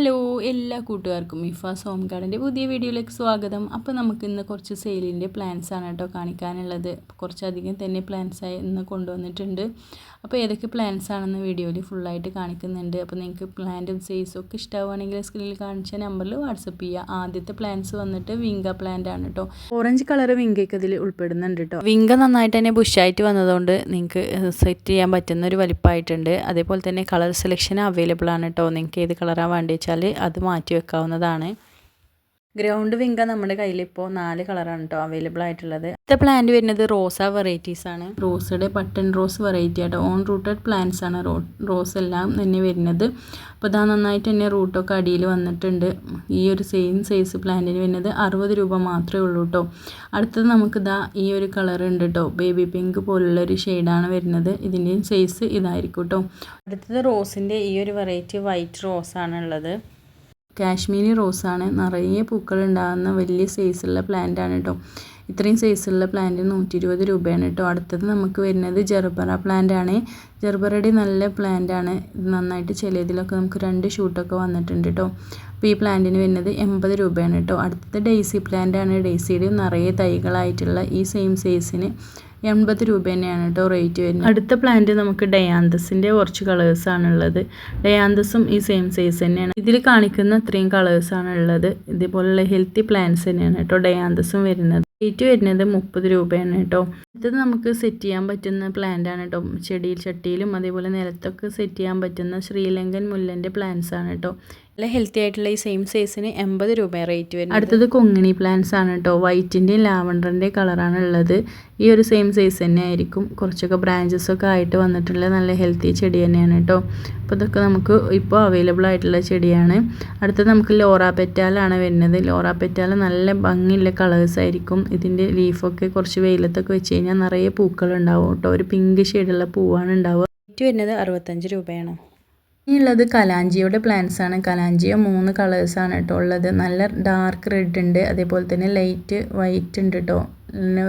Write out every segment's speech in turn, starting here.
Allô എല്ലാ കൂട്ടുകാർക്കും ഇഫാസ് സോം ഗാർഡന്റെ പുതിയ വീഡിയോയിലേക്ക് സ്വാഗതം. അപ്പോൾ നമുക്ക് ഇന്ന് കുറച്ച് സെയിലിന്റെ പ്ലാൻസ് ആണ് കേട്ടോ കാണിക്കാനുള്ളത്. കുറച്ചധികം തന്നെ പ്ലാൻസ് ഇന്ന് കൊണ്ടുവന്നിട്ടുണ്ട്. അപ്പോൾ ഏതൊക്കെ പ്ലാൻസ് ആണെന്ന് വീഡിയോയിൽ ഫുള്ളായിട്ട് കാണിക്കുന്നുണ്ട്. അപ്പോൾ നിങ്ങൾക്ക് പ്ലാന്റും സൈസും ഒക്കെ ഇഷ്ടമാവുകയാണെങ്കിൽ സ്ക്രീനിൽ കാണിച്ച നമ്പറിൽ വാട്സപ്പ് ചെയ്യുക. ആദ്യത്തെ പ്ലാൻസ് വന്നിട്ട് വിങ്ക പ്ലാന്റ് ആണ് കേട്ടോ. ഓറഞ്ച് കളർ വിങ്കയ്ക്ക് അതിൽ ഉൾപ്പെടുന്നുണ്ട് കേട്ടോ. വിങ്ക നന്നായിട്ട് തന്നെ ബുഷായിട്ട് വന്നതുകൊണ്ട് നിങ്ങൾക്ക് സെറ്റ് ചെയ്യാൻ പറ്റുന്ന ഒരു വലിപ്പമായിട്ടുണ്ട്. അതേപോലെ തന്നെ കളർ സെലക്ഷൻ അവൈലബിൾ ആണ് കേട്ടോ. നിങ്ങൾക്ക് ഏത് കളറാണ് വേണ്ടി വെച്ചാൽ അത് മാറ്റി വെക്കാവുന്നതാണ്. ഗ്രൗണ്ട് വിങ്ക നമ്മുടെ കയ്യിൽ ഇപ്പോൾ നാല് കളറാണ് കേട്ടോ അവൈലബിൾ ആയിട്ടുള്ളത്. അടുത്ത പ്ലാന്റ് വരുന്നത് റോസ വെറൈറ്റീസ് ആണ്. റോസയുടെ ബട്ടൺ റോസ് വെറൈറ്റി ആട്ടോ. ഓൺ റൂട്ടഡ് പ്ലാന്റ്സ് ആണ് റോ റോസ് എല്ലാം തന്നെ വരുന്നത്. അപ്പോൾ ഇതാ നന്നായിട്ട് തന്നെ റൂട്ടൊക്കെ അടിയിൽ വന്നിട്ടുണ്ട്. ഈ ഒരു സെയിം സൈസ് പ്ലാന്റിന് വരുന്നത് അറുപത് രൂപ മാത്രമേ ഉള്ളൂ കേട്ടോ അടുത്തത് നമുക്ക് ഇതാ ഈ ഒരു കളർ ഉണ്ട് കേട്ടോ ബേബി പിങ്ക് പോലുള്ള ഒരു ഷെയ്ഡാണ് വരുന്നത്. ഇതിന്റെയും സൈസ് ഇതായിരിക്കും കേട്ടോ അടുത്തത് റോസിന്റെ ഈ ഒരു വെറൈറ്റി വൈറ്റ് റോസ് ആണ് ഉള്ളത്. കാശ്മീരി റോസാണ്. നിറയെ പൂക്കൾ ഉണ്ടാകുന്ന വലിയ സൈസുള്ള പ്ലാന്റ് ആണ് കേട്ടോ ഇത്രയും സൈസുള്ള പ്ലാന്റ് നൂറ്റി ഇരുപത് രൂപയാണ് കേട്ടോ. അടുത്തത് നമുക്ക് വരുന്നത് ജെർബറ പ്ലാന്റ് ആണ്. ജെർബറയുടെ നല്ല പ്ലാന്റ് ആണ്. നന്നായിട്ട് ചിലതിലൊക്കെ നമുക്ക് രണ്ട് ഷൂട്ടൊക്കെ വന്നിട്ടുണ്ട് കേട്ടോ. അപ്പോൾ ഈ പ്ലാന്റിന് വരുന്നത് എൺപത് രൂപയാണ് കേട്ടോ. അടുത്തത് ഡെയ്സി പ്ലാന്റ് ആണ്. ഡെയ്സിയുടെ നിറയെ തൈകളായിട്ടുള്ള ഈ സെയിം സൈസിന് എൺപത് രൂപ തന്നെയാണ് കേട്ടോ റേറ്റ് വരുന്നത്. അടുത്ത പ്ലാന്റ് നമുക്ക് ഡയാന്തസിന്റെ കുറച്ച് കളേഴ്സാണ് ഉള്ളത്. ഡയാന്തസും ഈ സെയിം സൈസ് തന്നെയാണ്. ഇതിൽ കാണിക്കുന്ന അത്രയും കളേഴ്സാണ് ഉള്ളത്. ഇതേപോലുള്ള ഹെൽത്തി പ്ലാന്റ്സ് തന്നെയാണ് കേട്ടോ ഡയാന്തസും വരുന്നത്. റേറ്റ് വരുന്നത് മുപ്പത് രൂപയാണ് കേട്ടോ. ഇത് നമുക്ക് സെറ്റ് ചെയ്യാൻ പറ്റുന്ന പ്ലാന്റ് ആണ് കേട്ടോ. ചെടിയിൽ ചട്ടിയിലും അതേപോലെ നിലത്തൊക്കെ സെറ്റ് ചെയ്യാൻ പറ്റുന്ന ശ്രീലങ്കൻ മുല്ലന്റെ പ്ലാന്റ്സ് ആണ് കേട്ടോ. നല്ല ഹെൽത്തി ആയിട്ടുള്ള ഈ സെയിം സൈസിന് എൺപത് രൂപ റേറ്റ് വരും അടുത്തത് കൊങ്ങിണി പ്ലാന്റ്സ് ആണ് കേട്ടോ വൈറ്റിന്റെയും ലാവണ്ടറിന്റെയും കളറാണ് ഉള്ളത്. ഈ ഒരു സെയിം സൈസ് തന്നെ ആയിരിക്കും. കുറച്ചൊക്കെ ബ്രാഞ്ചസ് ഒക്കെ ആയിട്ട് വന്നിട്ടുള്ള നല്ല ഹെൽത്തി ചെടി തന്നെയാണ് കേട്ടോ അപ്പോൾ ഇതൊക്കെ നമുക്ക് ഇപ്പോൾ അവൈലബിൾ ആയിട്ടുള്ള ചെടിയാണ്. അടുത്തത് നമുക്ക് ലോറ പെറ്റാലാണ് വരുന്നത്. ലോറ പെറ്റാല നല്ല ഭംഗിയുള്ള കളേഴ്സ് ആയിരിക്കും. ഇതിന്റെ ലീഫൊക്കെ കുറച്ച് വെയിലത്തൊക്കെ വെച്ച് കഴിഞ്ഞാൽ നിറയെ പൂക്കളുണ്ടാവും കേട്ടോ ഒരു പിങ്ക് ഷെയ്ഡുള്ള പൂവാണ് ഉണ്ടാവുക. റേറ്റ് വരുന്നത് അറുപത്തഞ്ച് രൂപയാണ്. ഇനിയുള്ളത് കലാഞ്ചിയുടെ പ്ലാന്റ്സ് ആണ്. കലാഞ്ചിയോ മൂന്ന് കളേഴ്സാണ് കേട്ടോ ഉള്ളത്. നല്ല ഡാർക്ക് റെഡ് ഉണ്ട്. അതേപോലെ തന്നെ ലൈറ്റ് വൈറ്റ് ഉണ്ട് കേട്ടോ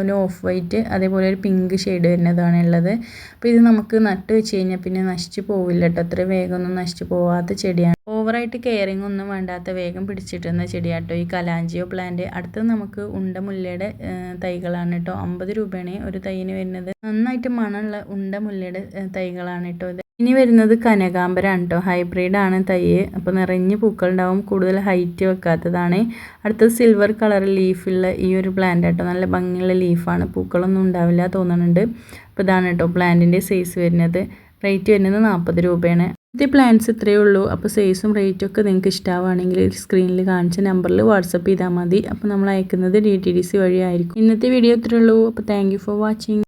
ഒരു ഓഫ് വൈറ്റ് അതേപോലെ ഒരു പിങ്ക് ഷെയ്ഡ് വരുന്നതാണ് ഉള്ളത്. അപ്പോൾ ഇത് നമുക്ക് നട്ട് വെച്ച് കഴിഞ്ഞാൽ പിന്നെ നശിച്ച് പോവില്ല കേട്ടോ അത്ര വേഗമൊന്നും നശിച്ച് പോവാത്ത ചെടിയാണ്. ഓവറായിട്ട് കെയറിങ് ഒന്നും വേണ്ടാത്ത വേഗം പിടിച്ചിട്ടുന്ന ചെടിയാട്ടോ ഈ കലാഞ്ചിയോ പ്ലാന്റ് അടുത്തത് നമുക്ക് ഉണ്ടമുല്ലയുടെ തൈകളാണ് കേട്ടോ അമ്പത് രൂപയാണ് ഒരു തൈന് വരുന്നത്. നന്നായിട്ട് മണമുള്ള ഉണ്ടമുല്ലയുടെ തൈകളാണ് കേട്ടോ ഇത്. ഇനി വരുന്നത് കനകാമ്പരാണ് കേട്ടോ ഹൈബ്രിഡാണ് തയ്യ്. അപ്പോൾ നിറഞ്ഞ് പൂക്കളുണ്ടാവും. കൂടുതൽ ഹൈറ്റ് വെക്കാത്തതാണ്. അടുത്തത് സിൽവർ കളർ ലീഫുള്ള ഈ ഒരു പ്ലാന്റ് കേട്ടോ നല്ല ഭംഗിയുള്ള ലീഫാണ് പൂക്കളൊന്നും ഉണ്ടാവില്ല തോന്നുന്നുണ്ട് അപ്പോൾ ഇതാണ് കേട്ടോ പ്ലാന്റിന്റെ സൈസ് വരുന്നത്. റേറ്റ് വരുന്നത് നാൽപ്പത് രൂപയാണ്. ഇന്നത്തെ പ്ലാന്റ്സ് ഇത്രയേ ഉള്ളൂ. അപ്പോൾ സൈസും റേറ്റും ഒക്കെ നിങ്ങൾക്ക് ഇഷ്ടമാവുകയാണെങ്കിൽ സ്ക്രീനിൽ കാണിച്ച നമ്പറിൽ വാട്സപ്പ് ചെയ്താൽ മതി. അപ്പോൾ നമ്മൾ അയക്കുന്നത് ഡി ടി ഡി സി വഴിയായിരിക്കും ഇന്നത്തെ വീഡിയോ ഇത്രയേ ഉള്ളൂ. അപ്പോൾ താങ്ക് ഫോർ വാച്ചിങ്